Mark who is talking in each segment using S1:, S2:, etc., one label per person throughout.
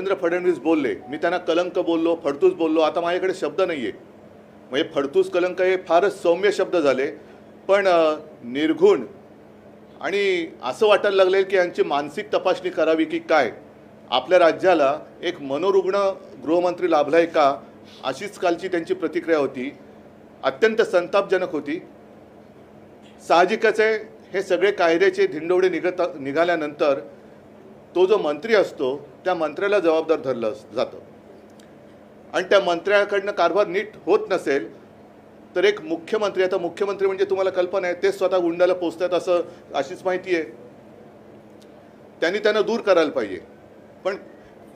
S1: देवेंद्र फडणवीस बोलले मी त्यांना कलंक बोललो फडतूस बोललो आता माझ्याकडे शब्द नाही आहे म्हणजे फडतूस कलंक हे फारच सौम्य शब्द झाले पण निर्घुण आणि असं वाटायला लागले की यांची मानसिक तपासणी करावी की काय? आपल्या राज्याला एक मनोरुग्ण गृहमंत्री लाभलाय का? अशीच कालची त्यांची प्रतिक्रिया होती. अत्यंत संतापजनक होती. साहजिकच आहे हे सगळे कायद्याचे धिंडोडे निघत निघाल्यानंतर तो जो मंत्री असतो त्या मंत्र्याला जबाबदार धरलं जातं. आणि त्या मंत्र्याकडनं कारभार नीट होत नसेल तर एक मुख्यमंत्री आता मुख्यमंत्री म्हणजे तुम्हाला कल्पना आहे ते स्वतः गुंडाला पोचतात असं अशीच माहिती आहे. त्यांनी त्यांना दूर करायला पाहिजे. पण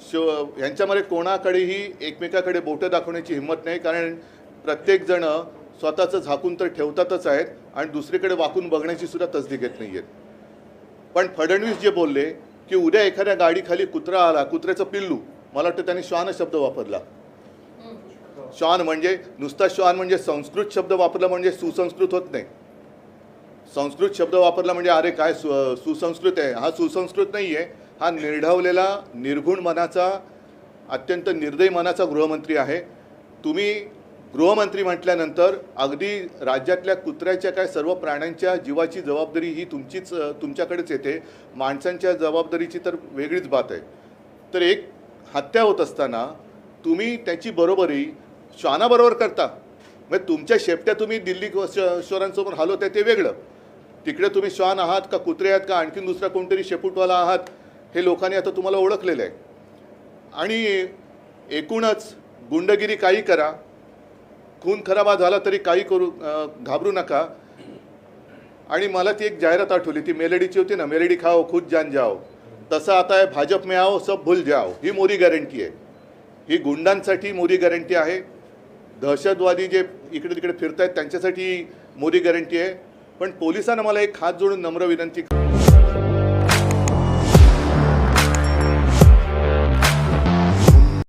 S1: श ह्यांच्यामध्ये कोणाकडेही एकमेकाकडे बोटं दाखवण्याची हिंमत नाही कारण प्रत्येकजण स्वतःचं झाकून तर ठेवतातच आहेत आणि दुसरीकडे वाकून बघण्याची सुद्धा तसदी घेत नाही आहेत पण फडणवीस जे बोलले की उद्या एखाद्या गाडीखाली कुत्रा आला कुत्र्याचं पिल्लू मला वाटतं त्यांनी श्वान शब्द वापरला. श्वान म्हणजे नुसता श्वान म्हणजे संस्कृत शब्द वापरला म्हणजे सुसंस्कृत होत नाही. संस्कृत शब्द वापरला म्हणजे अरे काय सु सुसंस्कृत आहे. हा सुसंस्कृत नाही आहे हा निर्ढावलेला निर्गुण मनाचा अत्यंत निर्दयी मनाचा गृहमंत्री आहे. तुम्ही गृहमंत्री म्हटल्यानंतर अगदी राज्यातल्या कुत्र्याच्या काय सर्व प्राण्यांच्या जीवाची जबाबदारी ही तुमचीच तुमच्याकडेच येते. माणसांच्या जबाबदारीची तर वेगळीच बात आहे. तर एक हत्या होत असताना तुम्ही त्याची बरोबरी श्वानाबरोबर करता. म्हणजे तुमच्या शेपट्या तुम्ही दिल्ली शोरांसमोर हलवताय ते वेगळं. तिकडे तुम्ही श्वान आहात का कुत्रे आहात का आणखीन दुसरा कोणतरी शेपूटवाला आहात हे लोकांनी आता तुम्हाला ओळखलेलं आहे. आणि एकूणच गुंडगिरी काही करा. खून खराबा झाला तरी काही करू घाबरू नका. आणि मला ती एक जाहिरात आठवली ती मेलडीची होती ना मेलडी खाओ खुद जान जाओ. तसं आता आहे भाजप में आओ सब भूल जाओ. ही मोदी गॅरंटी आहे. ही गुंडांसाठी मोदी गॅरंटी आहे. दहशतवादी जे इकडे तिकडे फिरत आहेत त्यांच्यासाठी मोदी गॅरंटी आहे. पण पोलिसांना मला एक हात जोडून नम्र विनंती